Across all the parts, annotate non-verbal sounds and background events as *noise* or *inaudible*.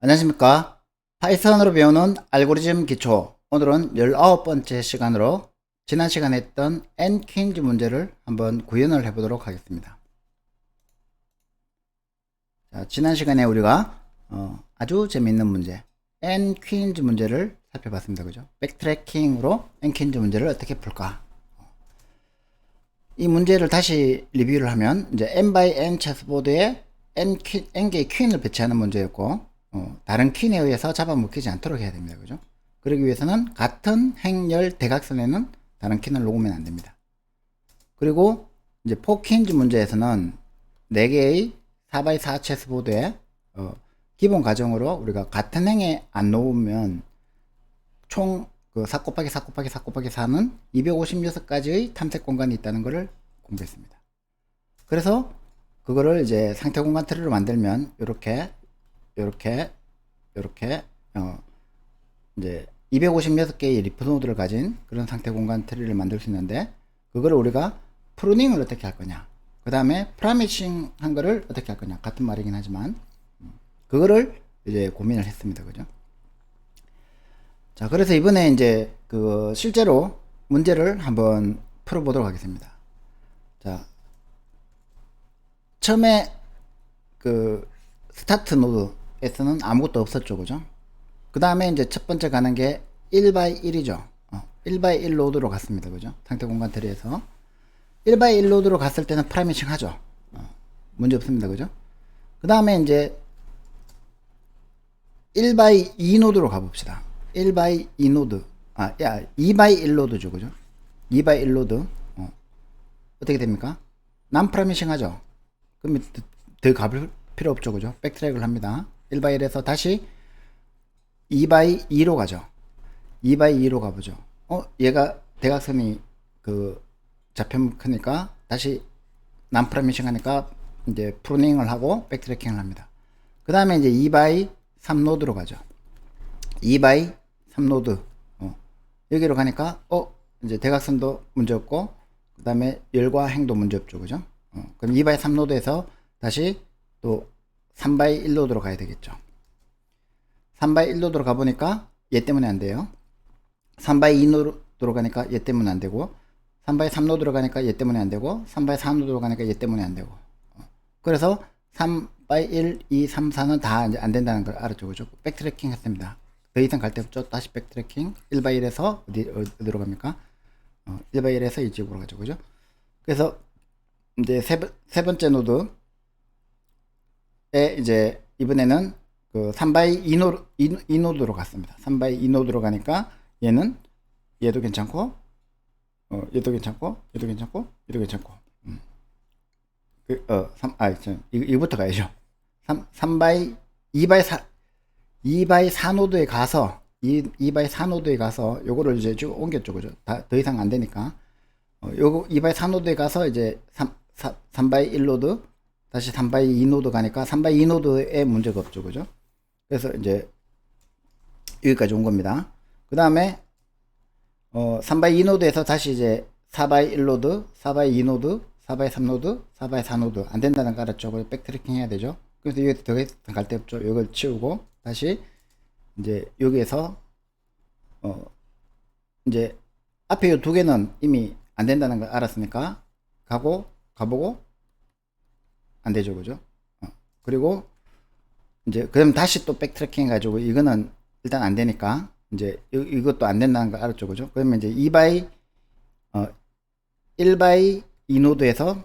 안녕하십니까. 파이썬으로 배우는 알고리즘 기초. 오늘은 19번째 시간으로 지난 시간에 했던 n퀸즈 문제를 한번 구현을 해 보도록 하겠습니다. 자, 지난 시간에 우리가 어, 아주 재미있는 문제 n퀸즈 문제를 살펴봤습니다. 그죠? 백트래킹으로 n퀸즈 문제를 어떻게 풀까? 이 문제를 다시 리뷰를 하면 이제 n by n 체스보드에 n, 퀸, n 개의 퀸을 배치하는 문제였고 어, 다른 퀸에 의해서 잡아먹히지 않도록 해야 됩니다. 그죠? 그러기 위해서는 같은 행렬 대각선에는 다른 퀸을 놓으면 안 됩니다. 그리고 이제 포퀸즈 문제에서는 4개의 4x4 체스보드에 어, 기본 과정으로 우리가 같은 행에 안 놓으면 총 그 4 곱하기 4 곱하기 4 곱하기 4는 256가지의 탐색 공간이 있다는 것을 공부했습니다. 그래서 그거를 이제 상태 공간 트리로 만들면 이렇게 이렇게 이렇게 어 이제 256개의 리프 노드를 가진 그런 상태 공간 트리를 만들 수 있는데 그거를 우리가 프루닝을 어떻게 할 거냐. 그 다음에 프라미싱 한 거를 어떻게 할 거냐. 같은 말이긴 하지만. 음, 그거를 이제 고민을 했습니다. 그죠? 자 그래서 이번에 이제 그 실제로 문제를 한번 풀어보도록 하겠습니다. 자 처음에 그 스타트 노드 에서는 아무것도 없었죠 그죠? 그 다음에 이제 첫 번째 가는 게 1by 1이죠. 어, 1by 1 노드로 갔습니다 그죠? 상태 공간 트리에서. 1by 1 노드로 갔을 때는 프라미싱 하죠. 어, 문제 없습니다 그죠? 그 다음에 이제 1by 2 노드로 가봅시다. 1by 2 노드. 아, 야, 2by 1 노드죠 그죠? 2by 1 노드. 어. 어떻게 됩니까? 난 프라미싱 하죠. 그러면 더, 더 가볼 필요 없죠 그죠? 백트랙을 합니다 1by 1에서 다시 2by 2로 가죠. 2by 2로 가보죠. 어 얘가 대각선이 그 좌편 크니까 다시 난 프라미싱 하니까 이제 프루닝을 하고 백트래킹을 합니다. 그 다음에 이제 2by 3노드로 가죠. 2by 3노드. 어. 여기로 가니까 어 이제 대각선도 문제 없고 그 다음에 열과 행도 문제 없죠. 그죠? 어. 그럼 2by 3노드에서 다시 또 3by 1노드로 가야 되겠죠. 3by 1노드로 가보니까 얘 때문에 안 돼요. 3by 2노드로 가니까 얘 때문에 안 되고 3by 3노드로 가니까 얘 때문에 안 되고 3by 4노드로 가니까 얘 때문에 안 되고. 어. 그래서 3by 1, 2, 3, 4는 다 이제 안 된다는 걸 알았죠. 그죠? 백트래킹 했습니다. 더 이상 갈 때 없죠? 다시 백트래킹. 1by 1에서 어디, 어디로 갑니까? 어, 1by 1에서 이쪽으로 가죠. 그죠? 그래서 이제 세, 번- 세 번째 노드 에 이제 이번에는 그 3by 2노, 2, 노드로 갔습니다. 3by 2노드로 가니까 얘는 얘도 괜찮고 어, 얘도 괜찮고 얘도 괜찮고 얘도 괜찮고. 음. 그, 어, 3, 아, 저, 이, 이거부터 가야죠. 3, 3by 2by 4 2by 4노드에 가서 2, 2by 4노드에 가서 요거를 이제 쭉 옮겼죠. 그죠? 다, 더 이상 안 되니까. 어, 요거 2by 4노드에 가서 이제 3, 3, 3by 1노드 다시 3by 2노드 가니까 3by 2노드에 문제가 없죠. 그죠? 그래서 이제 여기까지 온 겁니다. 그 다음에 어, 3by 2노드에서 다시 이제 4by 1노드 4by 2노드 4by 3노드 4by 4노드. 안 된다는 거 알았죠? 그래서 백트래킹 해야 되죠? 그래서 여기 더 이상 갈데 없죠? 이걸 치우고 다시 이제 여기에서 어 이제 앞에 이 두 개는 이미 안 된다는 걸 알았으니까? 가고 가보고 안 되죠 그죠? 어, 그리고 이제 그럼 다시 또 백트래킹 해가지고 이거는 일단 안 되니까 이제 이, 이것도 안 된다는 걸 알았죠 그죠? 그러면 이제 2바이 어 1바이 2 노드에서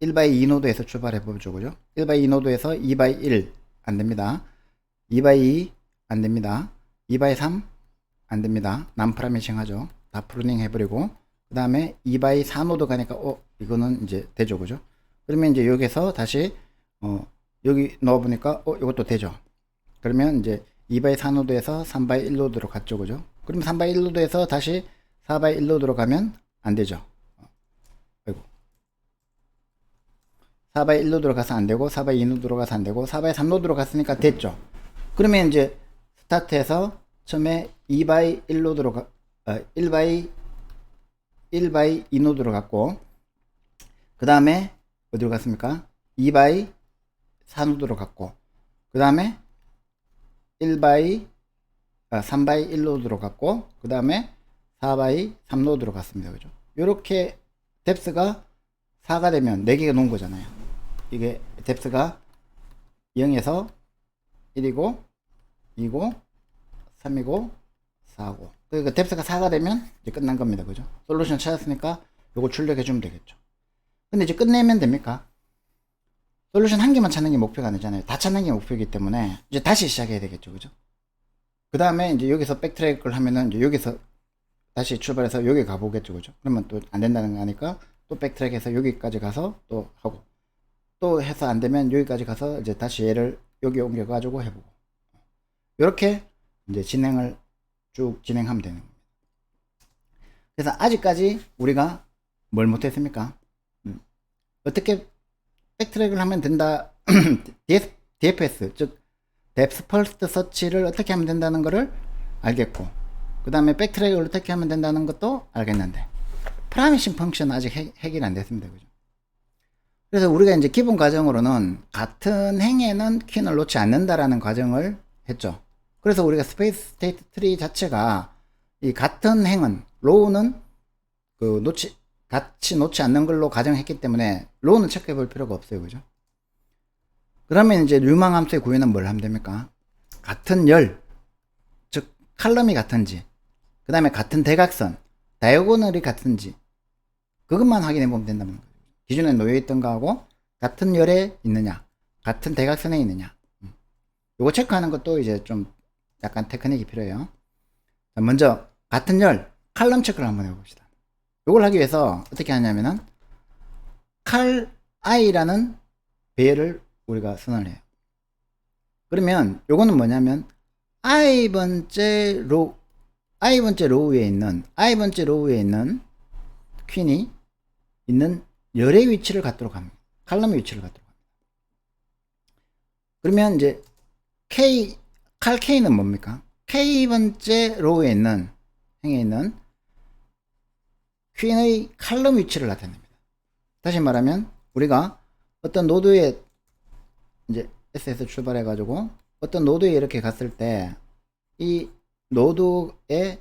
1바이 2 노드에서 출발해 보죠 그죠? 1바이 2 노드에서 2바이 1 안 됩니다. 2바이 2 안 됩니다. 2바이 3 안 됩니다. 남프라미싱 하죠. 다 프루닝 해버리고 그 다음에 2바이 4 노드 가니까 어 이거는 이제 되죠 그죠 그러면 이제 여기서 다시 어 여기 넣어 보니까 어 이것도 되죠? 그러면 이제 2바이 4노드에서 3바이 1노드로 갔죠 그죠? 그럼 3바이 1노드에서 다시 4바이 1노드로 가면 안 되죠? 어, 아이고. 4바이 1노드로 가서 안 되고 4바이 2노드로 가서 안 되고 4바이 3노드로 갔으니까 됐죠? 그러면 이제 스타트에서 처음에 2바이 1노드로 가, 어, 1바이 1바이 2노드로 갔고 그 다음에 어디로 갔습니까? 2바이 4노드로 갔고 그 다음에 1바이 아, 3바이 1노드로 갔고 그 다음에 4바이 3노드로 갔습니다. 그죠? 요렇게 뎁스가 4가 되면 4개가 놓은 거잖아요. 이게 뎁스가 0에서 1이고 2고 3이고 4고 그러니까 뎁스가 4가 되면 이제 끝난 겁니다. 그죠? 솔루션 찾았으니까 요거 출력해 주면 되겠죠. 근데 이제 끝내면 됩니까? 솔루션 한 개만 찾는 게 목표가 아니잖아요. 다 찾는 게 목표이기 때문에 이제 다시 시작해야 되겠죠. 그죠? 그 다음에 이제 여기서 백트랙을 하면은 이제 여기서 다시 출발해서 여기 가보겠죠. 그죠? 그러면 또 안 된다는 거 아니까 또 백트랙해서 여기까지 가서 또 하고 또 해서 안 되면 여기까지 가서 이제 다시 얘를 여기 옮겨가지고 해보고 이렇게 이제 진행을 쭉 진행하면 되는 겁니다. 그래서 아직까지 우리가 뭘 못했습니까? 음, 어떻게 백트랙을 하면 된다. *clears throat* DFS 즉 Depth First Search를 어떻게 하면 된다는 것을 알겠고 그 다음에 백트랙을 어떻게 하면 된다는 것도 알겠는데 프라미싱 펑션 아직 해, 해결 안 됐습니다. 그죠? 그래서 우리가 이제 기본 과정으로는 같은 행에는 퀸을 놓지 않는다라는 과정을 했죠. 그래서 우리가 스페이스 스테이트 트리 자체가 이 같은 행은 로우는 그 놓지 같이 놓지 않는 걸로 가정했기 때문에 로우는 체크해 볼 필요가 없어요. 그죠? 그러면 이제 유망 함수의 구현은 뭘 하면 됩니까? 같은 열, 즉 칼럼이 같은지, 그 다음에 같은 대각선, 다이어고널이 같은지 그것만 확인해 보면 된다는 거예요. 기존에 놓여 있던 거하고 같은 열에 있느냐, 같은 대각선에 있느냐. 음. 요거 체크하는 것도 이제 좀 약간 테크닉이 필요해요. 자, 먼저 같은 열 칼럼 체크를 한번 해봅시다. 요걸 하기 위해서 어떻게 하냐면은 칼 i라는 배열을 우리가 선언을 해요. 그러면 요거는 뭐냐면 i 번째 로 i 번째 로우에 있는 i 번째 로우에 있는 퀸이 있는 열의 위치를 갖도록 합니다. 칼럼의 위치를 갖도록 합니다. 그러면 이제 k 칼 k는 뭡니까? k 번째 로우에 있는 행에 있는 퀸의 칼럼 위치를 나타냅니다. 다시 말하면 우리가 어떤 노드에 이제 S에서 출발해 가지고 어떤 노드에 이렇게 갔을 때 이 노드에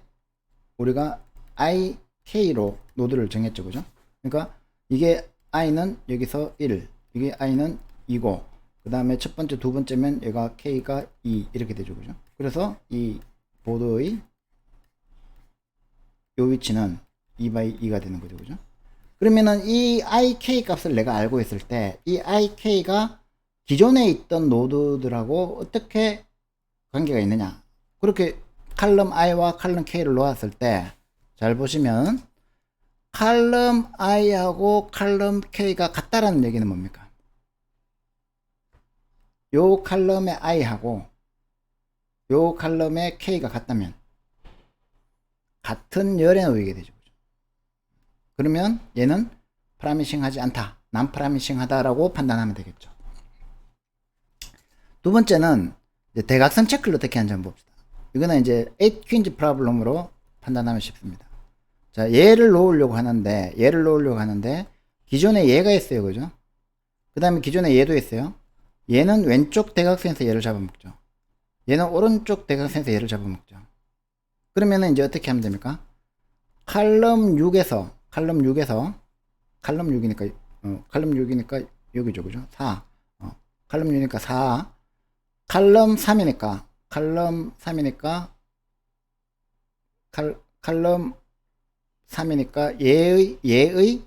우리가 IK로 노드를 정했죠. 그죠? 그러니까 이게 I는 여기서 1, 이게 I는 2고 그 다음에 첫 번째, 두 번째면 얘가 K가 2 이렇게 되죠. 그죠? 그래서 이 보드의 요 위치는 2by 2가 되는 거죠. 그죠? 그러면은 이 IK 값을 내가 알고 있을 때 이 IK가 기존에 있던 노드들하고 어떻게 관계가 있느냐. 그렇게 칼럼 i와 칼럼 k를 놓았을 때 잘 보시면 칼럼 i하고 칼럼 k가 같다라는 얘기는 뭡니까? 요 칼럼의 i하고 요 칼럼의 k가 같다면 같은 열에 놓이게 되죠. 그러면 얘는 프라미싱 하지 않다. 난 프라미싱 하다라고 판단하면 되겠죠. 두 번째는 대각선 체크를 어떻게 하는지 한번 봅시다. 이거는 이제 8 퀸즈 프로블럼으로 판단하면 쉽습니다. 자, 얘를 놓으려고 하는데, 얘를 놓으려고 하는데, 기존에 얘가 있어요. 그죠? 그 다음에 기존에 얘도 있어요. 얘는 왼쪽 대각선에서 얘를 잡아먹죠. 얘는 오른쪽 대각선에서 얘를 잡아먹죠. 그러면은 이제 어떻게 하면 됩니까? 칼럼 6에서, 칼럼 6에서, 칼럼 6이니까, 어, 칼럼 6이니까 여기죠. 그죠? 4. 어, 칼럼 6이니까 4. 칼럼 3이니까 칼럼 3이니까 칼, 칼럼 3이니까 얘의 얘의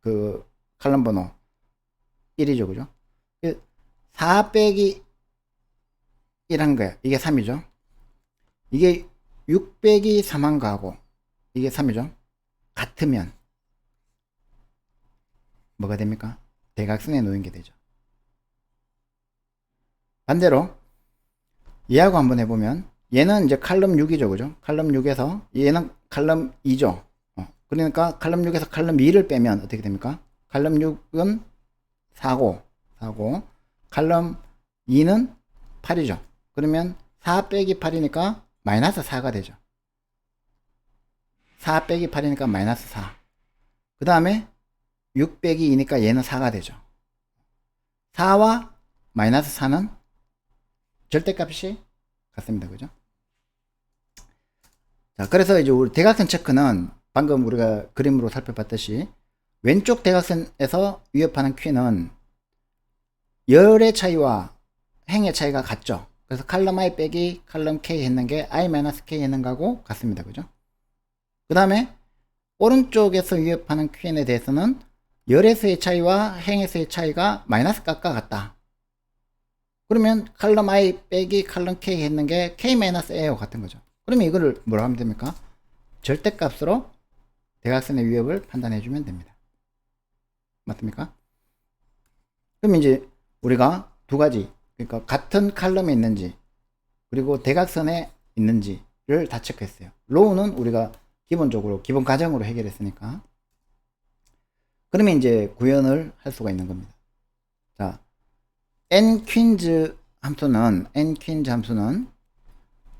그 칼럼 번호 1이죠 그죠 4 빼기 1한 거야 이게 3이죠 이게 6 빼기 3한 거하고 이게 3이죠 같으면 뭐가 됩니까? 대각선에 놓인 게 되죠. 반대로 얘하고 한번 해보면 얘는 이제 칼럼 6이죠 그죠? 칼럼 6에서 얘는 칼럼 2죠. 어, 그러니까 칼럼 6에서 칼럼 2를 빼면 어떻게 됩니까? 칼럼 6은 4고 4고 칼럼 2는 8이죠. 그러면 4 빼기 8이니까 마이너스 4가 되죠 4 빼기 8이니까 마이너스 4 그 다음에 6 빼기 2니까 얘는 4가 되죠 4와 마이너스 4는 절대값이 같습니다. 그죠? 자, 그래서 이제 우리 대각선 체크는 방금 우리가 그림으로 살펴봤듯이 왼쪽 대각선에서 위협하는 Q는 열의 차이와 행의 차이가 같죠. 그래서 칼럼 i 빼기 칼럼 k 했는 게 i-k 했는 거하고 같습니다. 그죠? 그 다음에 오른쪽에서 위협하는 qn에 대해서는 열에서의 차이와 행에서의 차이가 마이너스 값과 같다. 그러면 칼럼 i 빼기 칼럼 k 했는 게 k-a와 같은 거죠. 그러면 이거를 뭐라 하면 됩니까? 절대값으로 대각선의 위협을 판단해 주면 됩니다. 맞습니까? 그럼 이제 우리가 두 가지 그러니까 같은 칼럼에 있는지 그리고 대각선에 있는지를 다 체크했어요. 로우는 우리가 기본적으로 기본 가정으로 해결했으니까 그러면 이제 구현을 할 수가 있는 겁니다. 자, n 퀸즈 함수는 n 퀸즈 함수는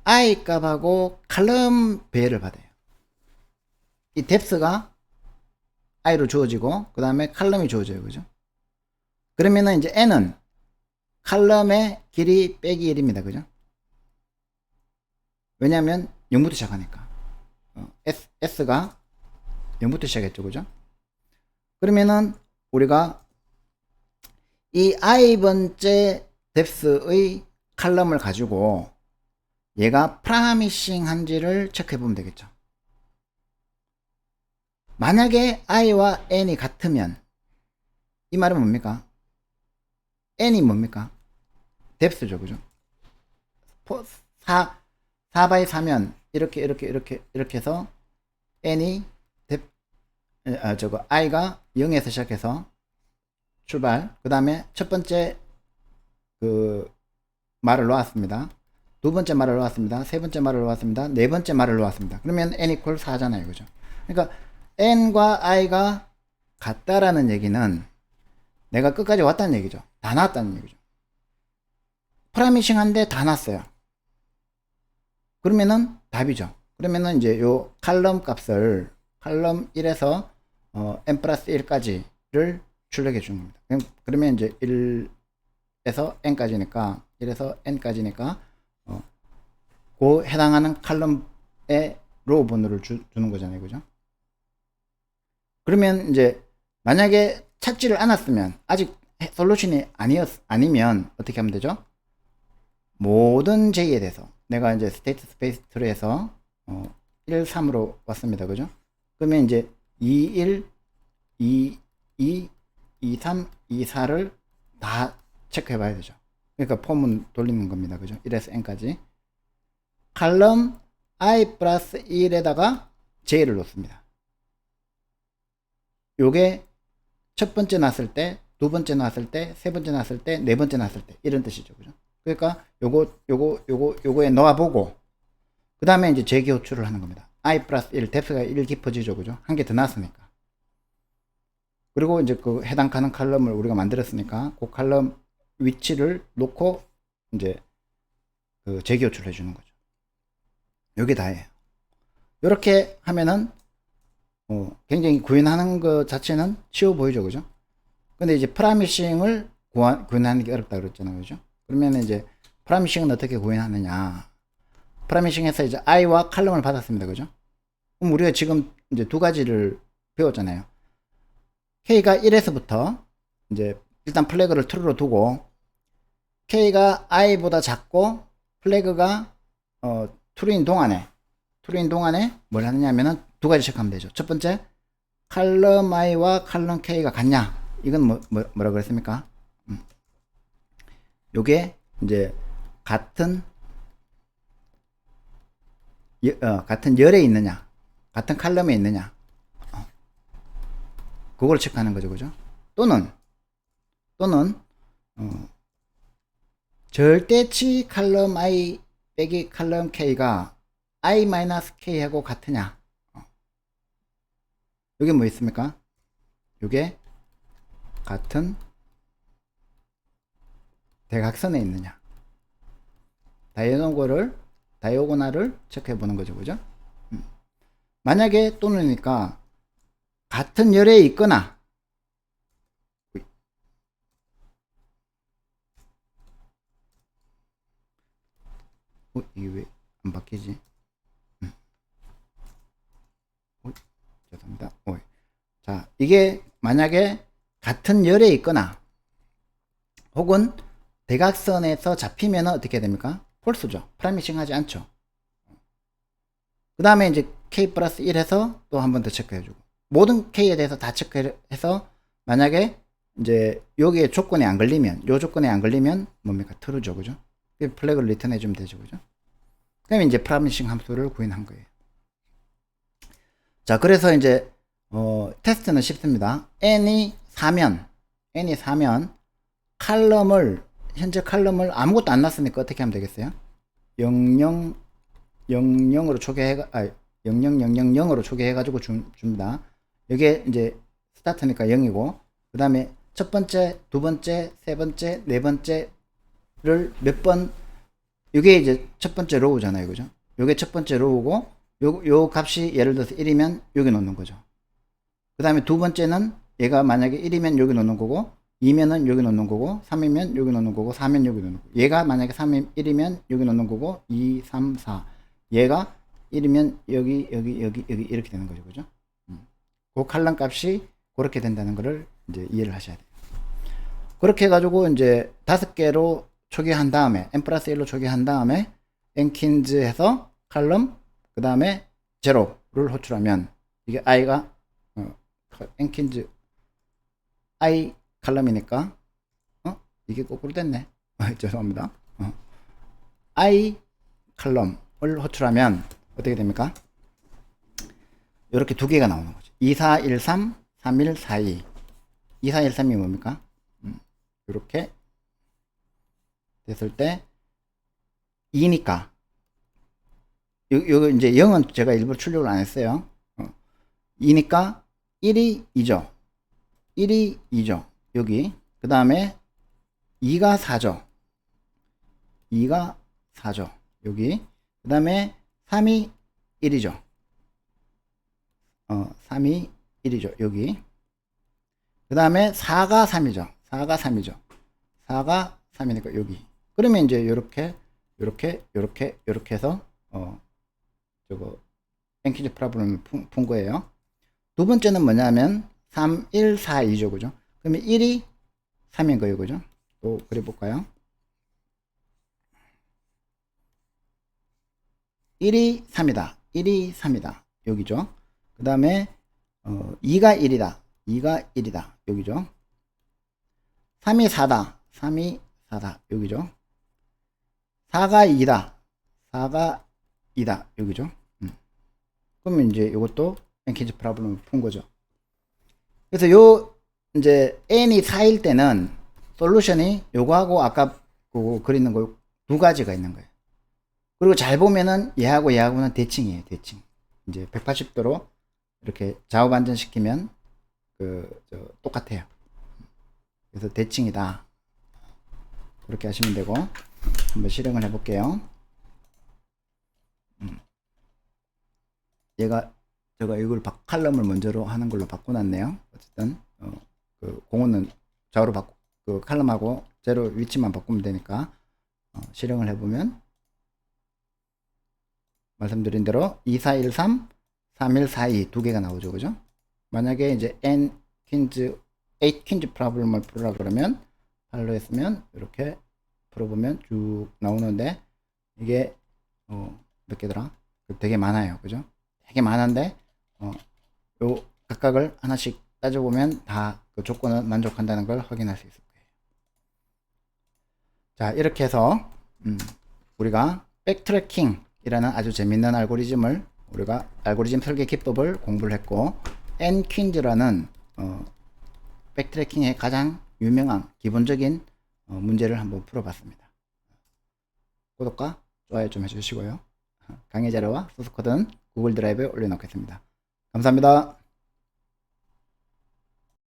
i 값하고 칼럼 배를 받아요. 이 뎁스가 i로 주어지고 그 다음에 칼럼이 주어져요. 그죠? 그러면은 이제 n은 칼럼의 길이 빼기 1입니다. 그죠? 왜냐하면 0부터 시작하니까. 어, S, S가 0부터 시작했죠. 그죠? 그러면은 우리가 이 i번째 뎁스의 칼럼을 가지고 얘가 프라미싱 한지를 체크해 보면 되겠죠. 만약에 i와 n이 같으면 이 말은 뭡니까? n이 뭡니까? 뎁스죠, 그죠? 4, 4바이 4면 이렇게 이렇게 이렇게 이렇게 해서 n이 뎁, 아, 저거 i가 0에서 시작해서 출발. 그 다음에 첫 번째 그 말을 놓았습니다. 두 번째 말을 놓았습니다. 세 번째 말을 놓았습니다. 네 번째 말을 놓았습니다. 그러면 n 이퀄 4잖아요, 그죠? 그러니까 n과 i가 같다라는 얘기는 내가 끝까지 왔다는 얘기죠. 다 나왔다는 얘기죠. 프라미싱 한데 다 났어요. 그러면은 답이죠. 그러면은 이제 요 칼럼 값을 칼럼 1에서 어, n 플러스 1까지를 출력해 주는 겁니다. 그러면 이제 1에서 n까지니까 1에서 n까지니까 어, 그 해당하는 칼럼의 로우 번호를 주, 주는 거잖아요. 그죠? 그러면 이제 만약에 찾지를 않았으면 아직 해- 솔루션이 아니었 아니면 어떻게 하면 되죠? 모든 J에 대해서 내가 이제 스테이트 스페이스 트리에서 어, 1, 3으로 왔습니다. 그죠? 그러면 이제 2, 1, 2, 2, 2, 3, 2, 4를 다 체크해 봐야 되죠. 그러니까 폼은 돌리는 겁니다. 그죠? 1에서 n까지. 칼럼 i 플러스 1에다가 j를 놓습니다. 요게 첫 번째 났을 때, 두 번째 났을 때, 세 번째 났을 때, 네 번째 났을 때 이런 뜻이죠. 그죠? 그러니까 요거 요거 요거 요거에 넣어 보고 그 다음에 이제 재기 호출을 하는 겁니다. i 플러스 1 뎁스가 1 깊어지죠. 그죠? 한 개더 났으니까. 그리고 이제 그 해당하는 칼럼을 우리가 만들었으니까 그 칼럼 위치를 놓고 이제 그 재기 호출을 해주는 거죠. 요게 다예요. 이렇게 하면은 어, 굉장히 구현하는 것 자체는 쉬워 보이죠, 그죠? 근데 이제 프라미싱을 구현하는 게 어렵다 그랬잖아요, 그죠? 그러면 이제 프라미싱은 어떻게 구현하느냐? 프라미싱에서 이제 i와 칼럼을 받았습니다, 그죠? 그럼 우리가 지금 이제 두 가지를 배웠잖아요. k가 1에서부터 이제 일단 플래그를 true로 두고 k가 i보다 작고 플래그가 어, true인 동안에 true인 동안에 뭘 하느냐면은 두 가지 체크하면 되죠. 첫 번째 칼럼 i와 칼럼 k가 같냐? 이건 뭐, 뭐 뭐라 그랬습니까? 음. 요게 이제 같은 여- 어, 같은 열에 있느냐, 같은 칼럼에 있느냐, 어. 그걸 체크하는 거죠, 그죠? 또는 또는 어, 절대치 칼럼 i 빼기 칼럼 k가 i 마이너스 k하고 같으냐? 어. 이게 뭐 있습니까? 이게 같은 대각선에 있느냐? 다이아고를 다이오고나를 체크해 보는 거죠, 그죠? 음. 만약에 또는이니까 같은 열에 있거나 어, 이게 왜 안 바뀌지? 음. 어, 죄송합니다. 어. 자, 이게 만약에 같은 열에 있거나 혹은 대각선에서 잡히면 어떻게 됩니까? 홀수죠. 프라미싱 하지 않죠. 그 다음에 이제 k 플러스 1해서 또 한 번 더 체크해주고 모든 k에 대해서 다 체크해서 만약에 이제 여기에 조건에 안 걸리면 요 조건에 안 걸리면 뭡니까? 트루죠. 그죠? 그 플래그를 리턴 해 주면 되죠. 그죠? 그다음에 이제 프라미싱 함수를 구현한 거예요. 자, 그래서 이제 어, 테스트는 쉽습니다. n이 4면 n이 4면 칼럼을 현재 칼럼을 아무것도 안 났으니까 어떻게 하면 되겠어요? 00 00으로 초기해 아 00000으로 초기해 가지고 줍니다. 이게 이제 스타트니까 0이고 그다음에 첫 번째, 두 번째, 세 번째, 네 번째를 몇 번 이게 이제 첫 번째 로우잖아요. 그죠? 요게 첫 번째 로우고 요, 요 값이 예를 들어서 1이면 여기 놓는 거죠. 그 다음에 두 번째는 얘가 만약에 1이면 여기 놓는 거고 2면은 여기 놓는 거고 3이면 여기 놓는 거고 4면 여기 놓는 거고 얘가 만약에 3이 1이면 여기 놓는 거고 2, 3, 4 얘가 1이면 여기 여기 여기 여기 이렇게 되는 거죠. 그죠? 음. 그 칼럼 값이 그렇게 된다는 거를 이제 이해를 하셔야 돼요. 그렇게 해가지고 이제 다섯 개로 초기한 다음에 n 플러스 1로 초기한 다음에 엔킨즈 해서 칼럼 그 다음에 제로를 호출하면 이게 i가 어, 엔킨즈 i 칼럼이니까 어 이게 거꾸로 됐네 아, *laughs* 죄송합니다 어. i 칼럼을 호출하면 어떻게 됩니까 이렇게 두 개가 나오는 거죠 2413 3142 2413이 뭡니까 음, 이렇게 됐을 때 2니까 요, 요 이제 0은 제가 일부러 출력을 안 했어요. 어. 2니까 1이 2죠. 1이 2죠. 여기. 그 다음에 2가 4죠. 2가 4죠. 여기. 그 다음에 3이 1이죠. 어, 3이 1이죠. 여기. 그 다음에 4가 3이죠. 4가 3이죠. 4가 3이니까 여기. 그러면 이제 이렇게 요렇게 요렇게 요렇게 해서 어 저거 앵키즈 프라블럼을 푼, 푼 거예요. 두 번째는 뭐냐면 3, 1, 4, 2죠. 그죠? 그러면 1이 3인 거예요. 그죠? 또 그려 볼까요? 1이 3이다. 1이 3이다. 여기죠. 그 다음에 어, 2가 1이다. 2가 1이다. 여기죠. 3이 4다. 3이 4다. 여기죠. 4가 2다. 4가 2다. 여기죠. 음. 그러면 이제 이것도 앵키즈 프라블럼을 푼 거죠. 그래서 요 이제 n이 4일 때는 솔루션이 요거하고 아까 그 그리는 거 두 가지가 있는 거예요. 그리고 잘 보면은 얘하고 얘하고는 대칭이에요. 대칭. 이제 180도로 이렇게 좌우 반전시키면 그 똑같아요. 그래서 대칭이다. 그렇게 하시면 되고 한번 실행을 해 볼게요. 음. 얘가 제가 이걸 바, 칼럼을 먼저로 하는 걸로 바꿔놨네요. 어쨌든 어, 그 공원은 좌우로 바꾸 그 칼럼하고 제로 위치만 바꾸면 되니까 어, 실행을 해보면 말씀드린 대로 2413, 3142 두 개가 나오죠, 그죠? 만약에 이제 n 퀸즈 8 퀸즈 프로블럼을 풀으라 그러면 발로 했으면 이렇게 풀어보면 쭉 나오는데 이게 어, 몇 개더라? 되게 많아요. 그죠? 되게 많은데 어, 요 각각을 하나씩 따져보면 다 그 조건을 만족한다는 걸 확인할 수 있을 거예요. 자 이렇게 해서 음, 우리가 백트래킹이라는 아주 재밌는 알고리즘을 우리가 알고리즘 설계 기법을 공부를 했고 n퀸즈라는 어, 백트래킹의 가장 유명한 기본적인 어, 문제를 한번 풀어봤습니다. 구독과 좋아요 좀 해주시고요. 강의 자료와 소스 코드는 구글 드라이브에 올려놓겠습니다. 감사합니다.